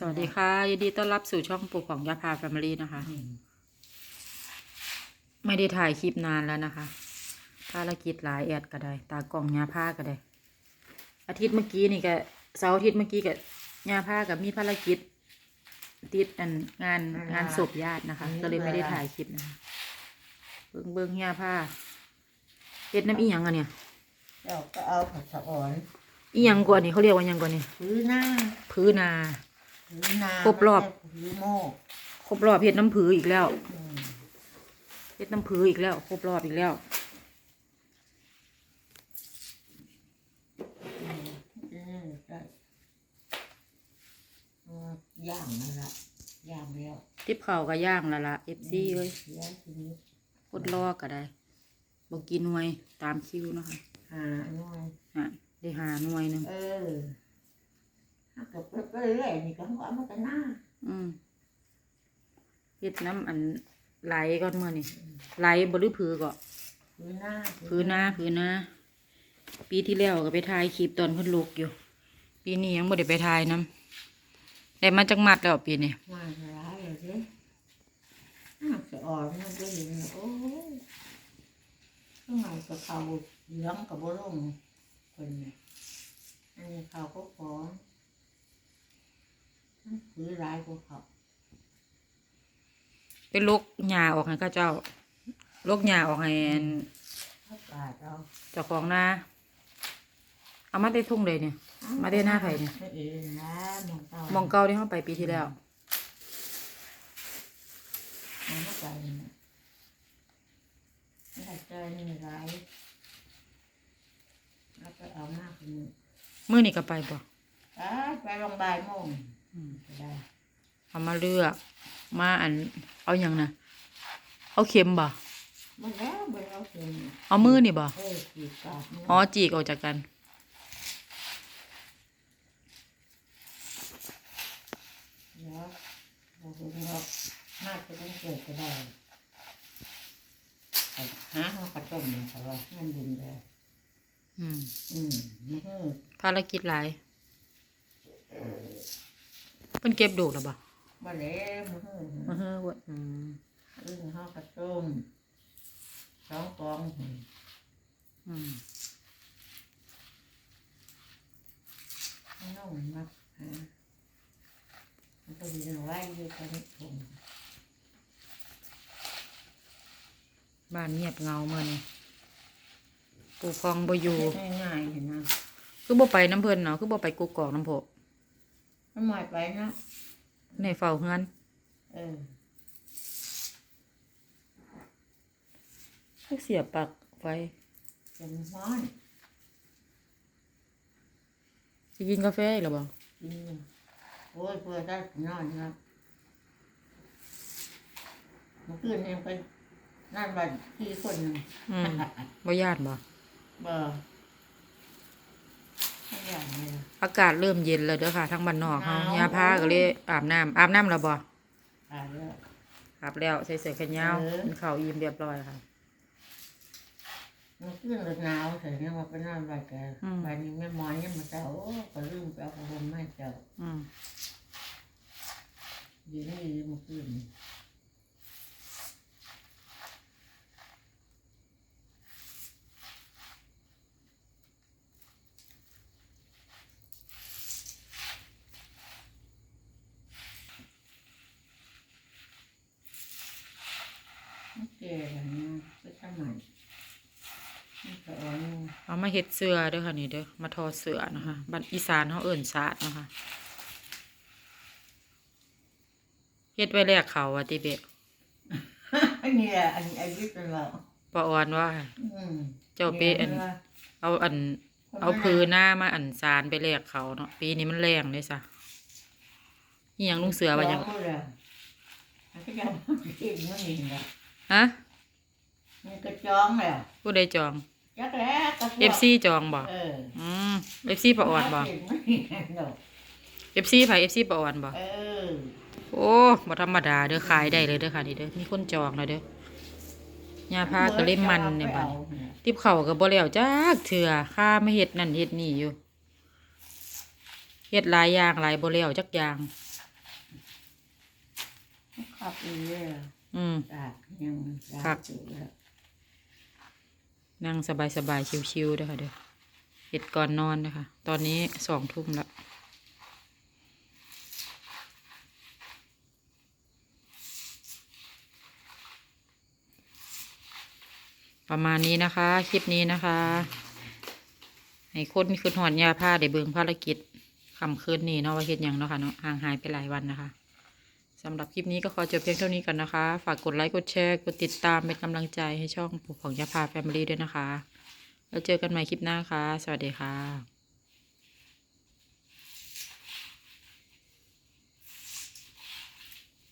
สวัสดีค่ะยินดีต้อนรับสู่ช่องปลูกของยาพาแฟมิลี่นะคะ ไม่ได้ถ่ายคลิปนานแล้วนะคะภารกิจหลายแอดก็ได้ ตากล่องยาผ้าก็ได้ อาทิตย์เมื่อกี้นี่ก็เสาร์อาทิตย์เมื่อกี้ก็ยาผ้ากับมีภารกิจ ติดอันงานงานศพญาตินะคะ ก็เลยไม่ได้ถ่ายคลิปนะคะเบิ้งเบิ้งยาผ้าเฮ็ดน้ำอีหยังอะเนี่ยเราก็เอาผักสะอ่อนอีหยังกว่านี่เขาเรียกว่าหยังกว่านี่พื้นหน้าพื้นาพื้ นนาครบรอบพื้นโมกครบรอบเฮ็ดน้ำผืออีกแล้วอืมเฮ็ดน้ำผืออีกแล้ว ครบรอบอีกแล้วอืมได้เอาย่างนั่นละย่างแล้วทิปเข่าวก็ย่างและละเอฟซีเลยย่างทีนี้กดลอกก็ได้บอกกินหน่วยตามคิวนะคะหาหน่อยอะได้หาหน่วยหนึ่งเออถ้าเกิดไปเรื่อยๆนี่ก็หัวมันก็หน้าอืมเฮ็ดน้ำอันไหลก่อนเมื่อนี่ไหลบหรือผือก็พื้นหน้าผือหน้าผือหน้าปีที่แล้วก็ไปถ่ายคลิปตอนเพิ่นลูกอยู่ ปีนี้ยังบ่ได้ไปถ่ายน้ำได้มาจักมัดแล้วปีนี้มาร้ายเลยสิผักสะอ่อนมันก็เห็นโอ้ยข้างในกะเพราเหลืองกับโบลงคนเนี่ยอันนี้เขาก็ขอผือร้ายกว่าเขา ไปลกหญ้าออกให้เข้าเจ้าลกหญ้าออกให้อันถ้าปาดเราเจ้าของนาเอามาได้ทุ่งเลยเนี่ย มาได้หน้าไผ่เนี่ยไม่เองนะมองเต้ามองเก่าที่เข้าไปปีที่แล้วมองเข้าใจนะไม่ได้ใจนี่ร้ายแล้วไปเอามากกว่านี้มื้อนี้ก็ไปบ่ไปไปโรงพยาบาลโมงก็ได้ เอามาเลือกมาอัน เอาอย่างนะเอาเข็มบ่หมันแล้วไปเอาเงินเอามือนี่บ่เออขีดกาดเนี่ยอ๋อจีกออกจากกันเดี๋ยวเราดูว่าน่าจะต้องเกิดก็ได้ไปหาห้องกระต้มเนี่ยแต่ว่านั่นดินเลยอืม อืมไม่ให้ภารกิจหลายเพิ่นเก็บดูกแล้วบ่มา แล้วไม่ให้มาเฮ้อวะอืมอึ้งห้องกระต้มสองกองอืมน้องมักฮะมันก็ดีนะไว้อยู่กันถุงบ้านเงียบเงาเมื่อนี้ปู่คองบ่อยู่ง่ายๆเห็นนะคือบ่ไปน้ำเพิ่นเนาะคือบ่ไปกุกกอกน้ำโพมันหมดไปนะ ในเฝ้าเฮือนเออคือเสียบปลักไฟจนฮ้อนสิกินกาแฟอีกแล้วบ่กินอยู่โอ้ยเพื่อได้นอนครับเมื่อคืนเองไปนั่นวันที่คนหนึ่งอืมบ่ญาติบ่เบอร์ไม่อย่างนี้ อากาศเริ่มเย็นแล้วเด้อค่ะ ทั้งบ้านนอกเฮาหนาวยาพาก็เลยอาบน้ำอาบน้ำแล้วบ่อ่าแล้วอาบแล้วใส่เสื้อแขนยาวเออกินข้าวอิ่มเรียบร้อยค่ะเมื่อคืนหนาวเสร็จเนี่ยมาไปนอนบ้านแกอืมบ้านนี้แม่หมอนยังมาเจ้าโอ้ก็ลืมไปเอาพัดลมให้เจ้าอืมอยู่นี่เมื่อคืน ก่แบบนี้ไปทำไมมันก็อ่อนเอามาเฮ็ดเสื้อเด้อค่ะนี่เด้อมาทอเสื้อนะคะบ้านอีสานเฮาเอิ้นสาดนะคะเฮ็ดไว้แลกเขาว่าติเบะอันนี้แหละอันอายุเป็นเราปะออนว่า อืมเจ้าเปอัน เอาอัน เอาพือหน้ามาอันสารไปแลกเขาเนาะปีนี้มันแรงเลยซะอีหยังลุงเสือว่าหยังจงเลยมันก็ยังเก่งมันนี่นะฮะมั นก็จองเลยผู้ใดจองจักแล้วก็พวก FC จองบ่เอออืม FC ปะออนบ่เก่งมันนี่เนาะ FC ไผ FC ปะออนบ่เออโอ้บ่ธรรมดาเด้อขายได้เลยเด้อค่ะนี่เด้อมีคนจองแล้วเด้อยาพาก็เล่มมันเนี่ยบัดติบเข่าวก็บ่แล้วจักเถื่อค่าไม่เฮ็ดนั่นเฮ็ดนี่อยู่เฮ็ดหลายอย่างหลายบ่แล้วจักอย่างขับอีเรื่อยอืมดากยังดาคักกอยู่แล้ว นั่งสบายสบายๆชิวๆเด้อค่ะเด้อเห็ดก่อนนอนนะคะ ตอนนี้สองทุ่มแล้วประมาณนี้นะคะ คลิปนี้นะคะ ให้คนคืนหอดยาผ้าได้เบิ่งภารกิจคำคืนนี้เนาะว่าเฮ็ดยังเนาะค่ะเนาะห่างหายไปหลายวันนะคะ สำหรับคลิปนี้ก็ขอจบเพียงเท่านี้ก่อนนะคะ ฝากกดไลค์ กดแชร์ กดติดตามเป็นกำลังใจให้ช่องปู่ของยาพาแฟมิลี่ด้วยนะคะ แล้วเจอกันใหม่คลิปหน้าค่ะ สวัสดีค่ะ